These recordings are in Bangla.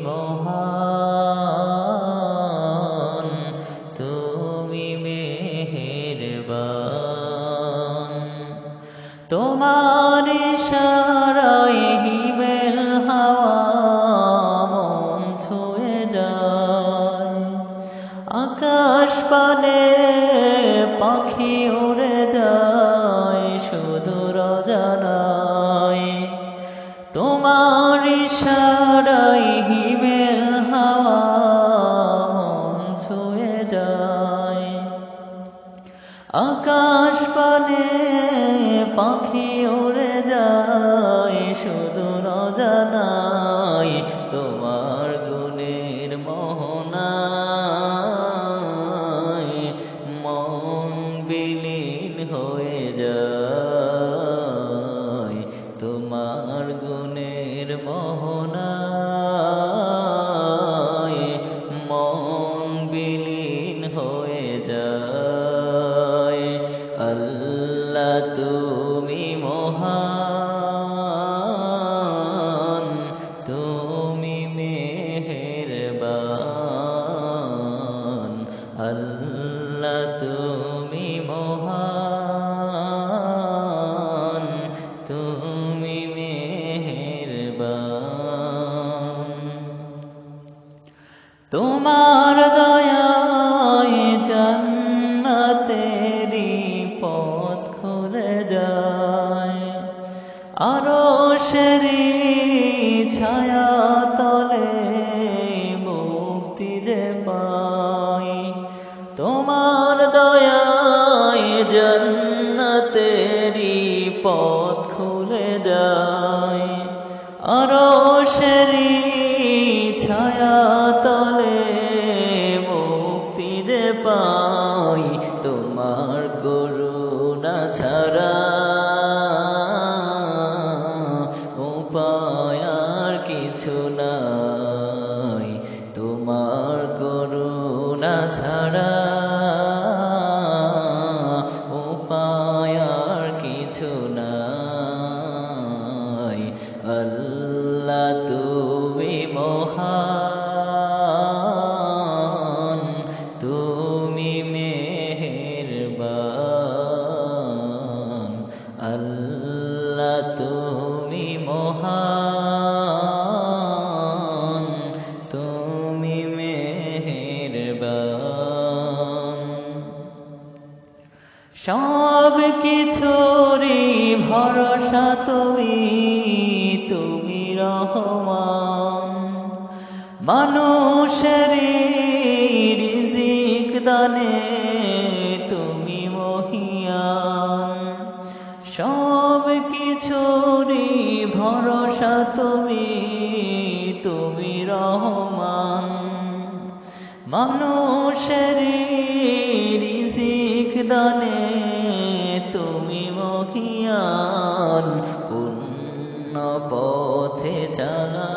মহা পাখি উড়ে যায়। পরশেরি ছায়া ど。মানুষের শিখ দানে তুমি মহিয়ান পথে চালা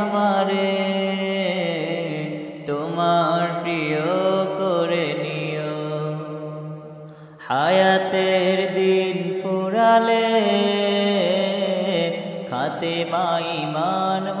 আমারে তোমার প্রিয় করে নিও। হায়াতের দিন ফুরালে খাতে মাই মানব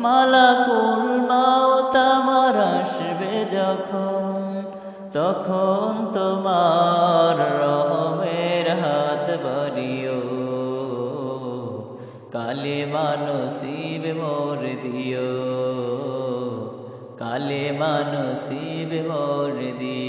মালাকুল মাউত আমার আসবে যখন, তখন তোমার রহমের হাত বাড়িও। কালে মানসিব মোর দিও কালে মানসিব মোর দিও।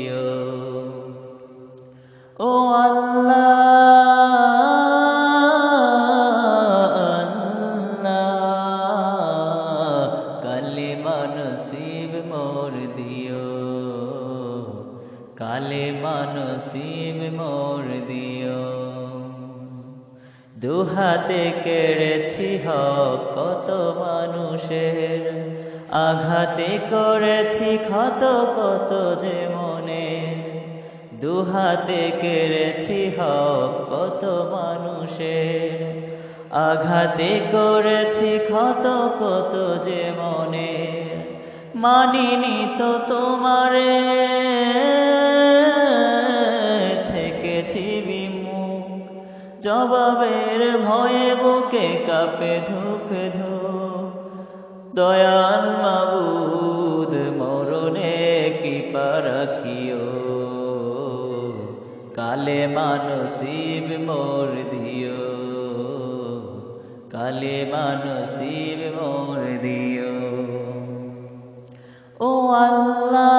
আঘাতে করেছি ক্ষত কত যে মনের দুহাতে কেড়েছি হক কত মানুষের। আঘাতে করেছি ক্ষত কত যে মনে। মানিনি তো তোমারে, থেকেছি বিমুখ। জবাবের ভয়ে বুকে কাপে ধুক ধুক। দয়াল মাবুদ, মরণে কৃপা রাখিও। কালে মানসিব মোর দিও। কালে মানসিব মোর দিও। ও আল্লাহ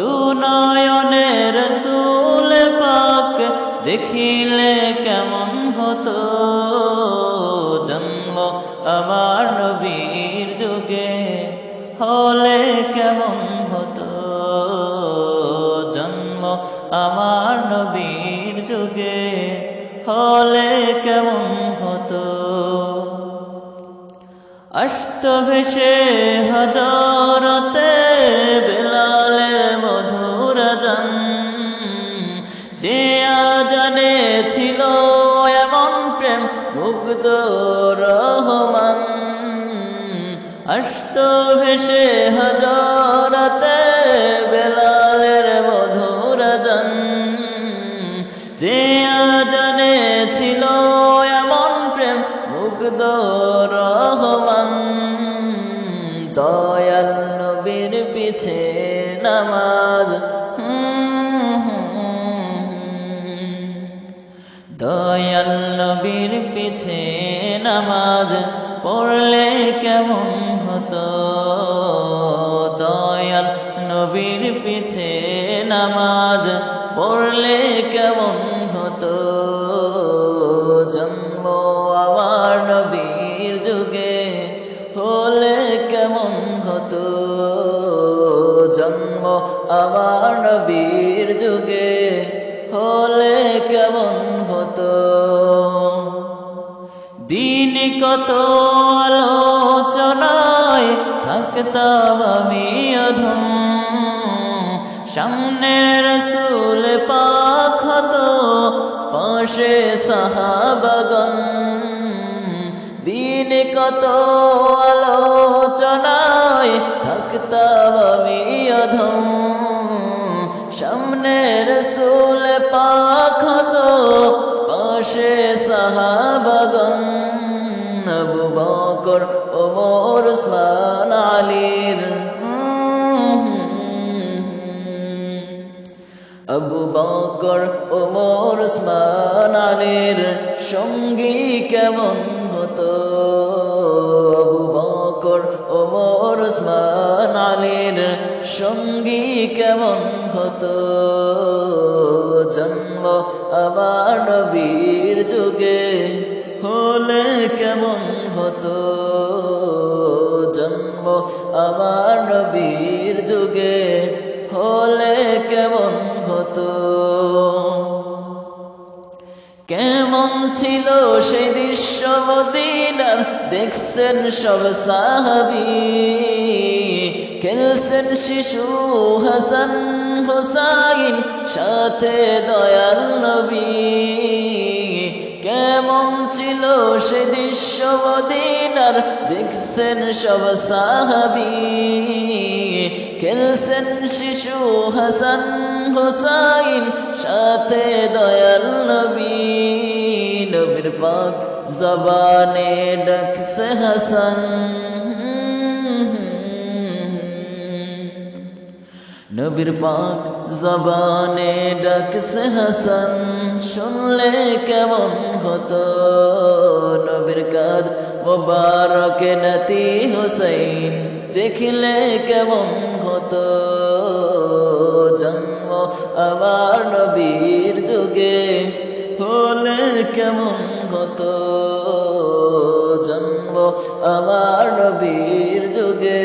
দুনয়নের সুল পাক দেখিলে কেমন হতো? জন্ম আমার নবীর যুগে হলে কেমন হতো? জন্ম আমার নবীর যুগে হলে কেমন হতো? অষ্ট ভেসে হজরতে মুগ্ধ রহমান অষ্ট ভেসে হজরতে বেলালের মধুর জন। যে আজানে ছিল এমন প্রেম, মুগ্ধ রহমান। দয়াল নবীর পিছে নামাজ নবীর পিছে নামাজ পড়লে কেমন হতো? দয়াল নবীর পিছে নামাজ পড়লে কেমন হতো? জন্ম আমার নবীর যুগে হলে কেমন হতো? জন্ম আমার নবীর যুগে হলে কেমন কত আলোচনায় থাকতাম আমি অধম। সামনে রসুল পাক হতো, পাশে সাহাবাগন দিন কত আলোচনায় থাকতাম আমি অধম। সামনে রসুল পাক হতো, পাশে সাহাবাগন ওমর উসমান আলীর আবু বকর, ওমর, উসমান আলীর সঙ্গী কেমন হতো? আবু বকর, ওমর, উসমান আলীর সঙ্গী কেমন হতো? জন্ম আমার নবীর যুগে হলে কেমন হতো? জন্ম আমার নবীর যুগে হলে কেমন হতো? কেমন ছিল সে দৃশ্য মদিনার? দেখছেন সব সাহাবি। খেলছেন শিশু হাসান হোসাইন, সাথে দয়াল নবী। কেমন ছিল সে দৃশ্য মদিনার? দেখছেন সব সাহাবি। খেলছেন শিশু হাসান হুসাইন, সাথে দয়াল নবী। নবীর পাক জবানে ডাকছে হাসান। নবীর পাক জবানে ডাকছে হাসান, শুনলে কেমন হতো? নবীর কাজ মোবারক নাতি হুসাইন, দেখিলে কেমন হতো? জন্ম আমার নবীর যুগে, হলে কেমন হতো? জন্ম আমার নবীর যুগে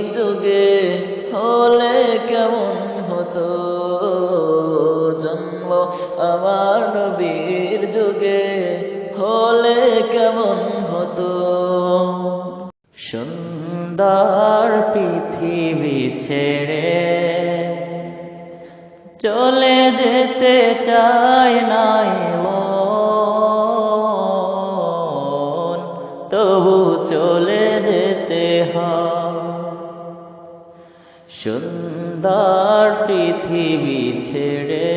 যুগে হলে কেমন হতো? জন্ম আমার নবীর যুগে হলে কেমন হতো? সুন্দর পৃথিবী ছেড়ে চলে যেতে চায় নাই মন। তবু চলে যেতে হয়। সুন্দর পৃথিবী ছেড়ে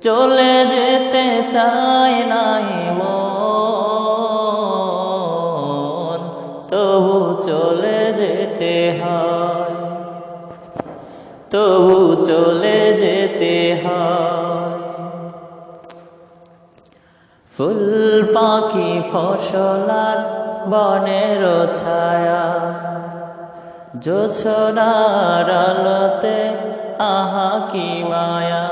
চলে যেতে চায় নাই মন, তবু চলে যেতে হয়, তবু চলে যেতে হয়। ফুল পাখি ফসলার বনের ছায়া জোছনার আলোতে, আহা কি মায়া।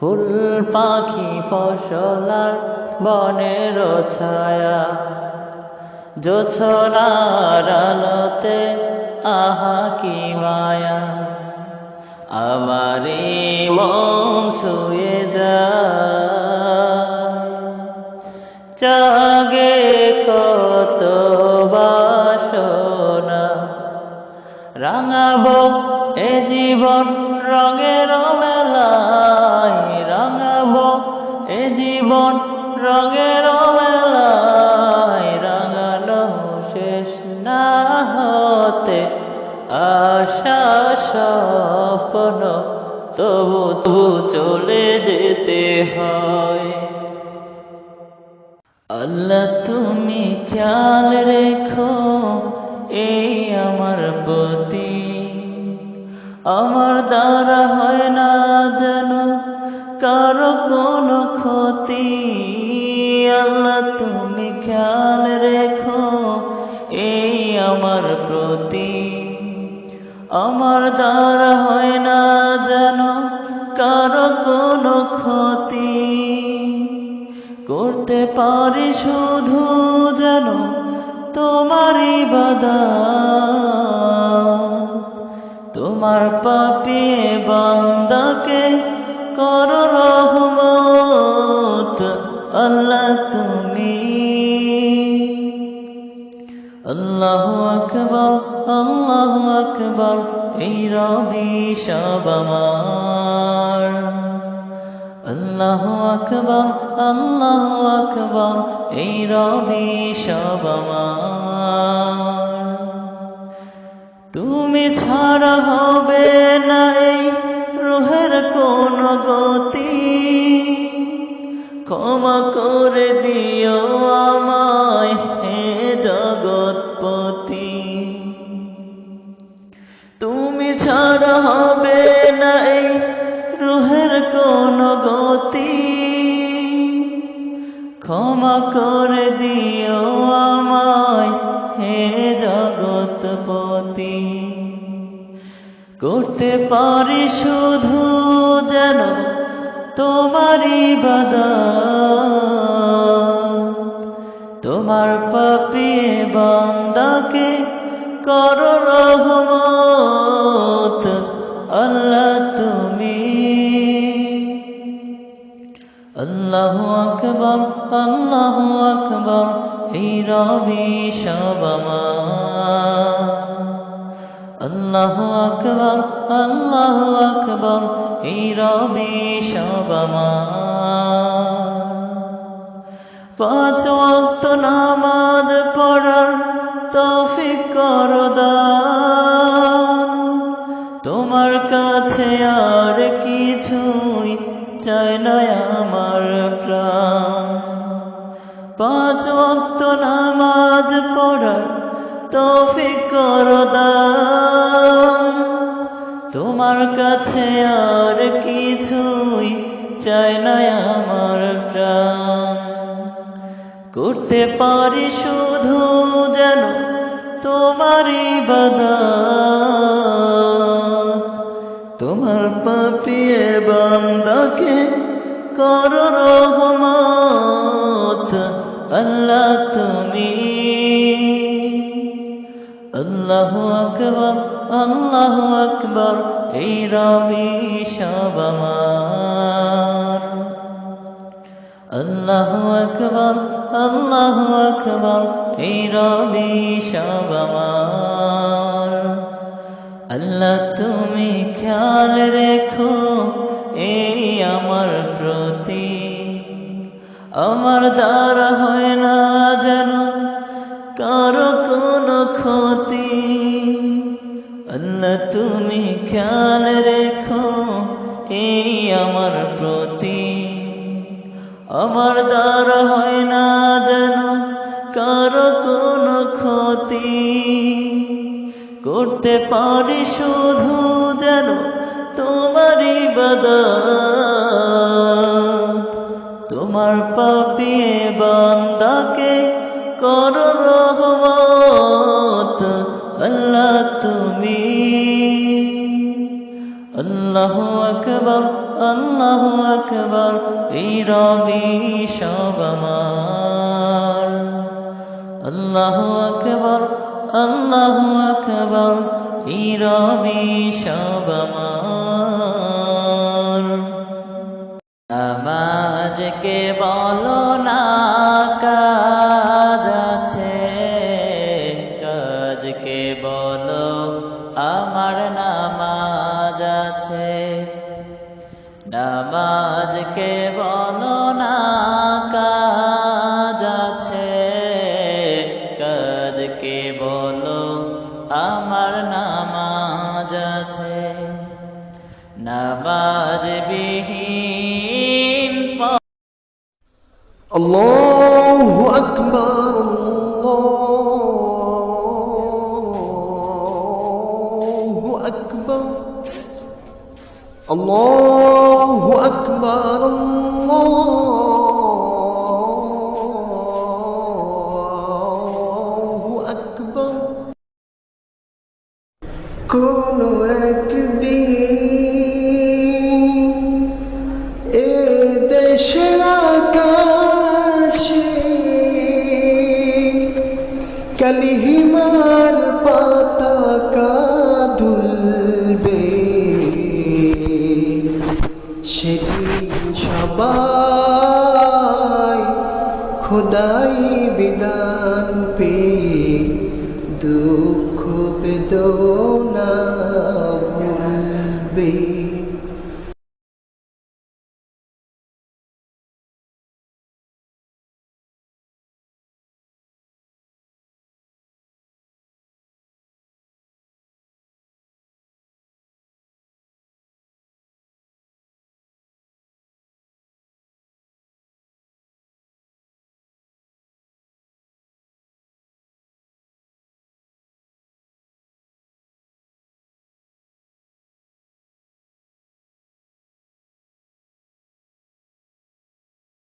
ফুল পাখি ফসলার বনের ছায়া। জোছনার আলোতে, আহা কি মায়া। আমারে মন ছুঁয়ে যায়। জাগে কত বাসনা রাঙাবো এ জীবন রঙের মেলায়। রাঙাবো এ জীবন রঙের মেলায়। রাঙানো শেষ না হতে আশা স্বপ্ন, তবু তবু চলে যেতে হয়। আল্লাহ তুমি খেয়াল রেখো, এই আমার প্রতি। আমার দ্বারা হয় না যেন কারও কোনো ক্ষতি। আল্লাহ, তুমি খেয়াল রেখো, এই আমার প্রতি। আমার দ্বারা হয় না যেন কারও কোনো ক্ষতি। করতে পারি শুধু যেন তোমারই বাদা তোমার পাপিয়ে বান্দাকে কর রহমত। আল্লাহ তুমি। আল্লাহু আকবার আল্লাহু আকবার, এই রবি আমার। আল্লাহু আকবার আল্লাহু আকবার এই রবি সব আমার। তুমি ছাড়া হবে না এই রুহের কোন গতি। করতে পারি শুধু যেন তোমারই বাদা ওয়াক্ত নামাজ পড়ার তৌফিক কর তোমার কাছে আর কিছুই চাই না আমার প্রাণ। করতে পারি শুধু যেন তোমারই বাদা তোমার পাপিয়ে বান্দাকে কর রহমত। আল্লাহ তুমি, আল্লাহু আকবার আল্লাহু আকবার, এই রবি সব আমার। আল্লাহু আকবার আল্লাহু আকবার, এই রবি সব আমার। আল্লাহ তুমি খেয়াল রেখো আমার দ্বারা হয় না যেন কারও কোনো ক্ষতি। আল্লাহ তুমি খেয়াল রেখো, এই আমার প্রতি। আমার দ্বারা হয় না যেন কারও কোনো ক্ষতি। করতে পারি শুধু যেন তোমারই বাদা তোমার পাপিয়ে বান্দাকে কর রহমত। আল্লাহ তুমি, আল্লাহ আকবার আল্লাহ আকবার, এই রবি সব আল্লাহু আকবার আল্লাহু আকবার, এই রবি সব নামাজকে বলো না? الله أكبر الله দুঃখ বেদনা ভুলবি।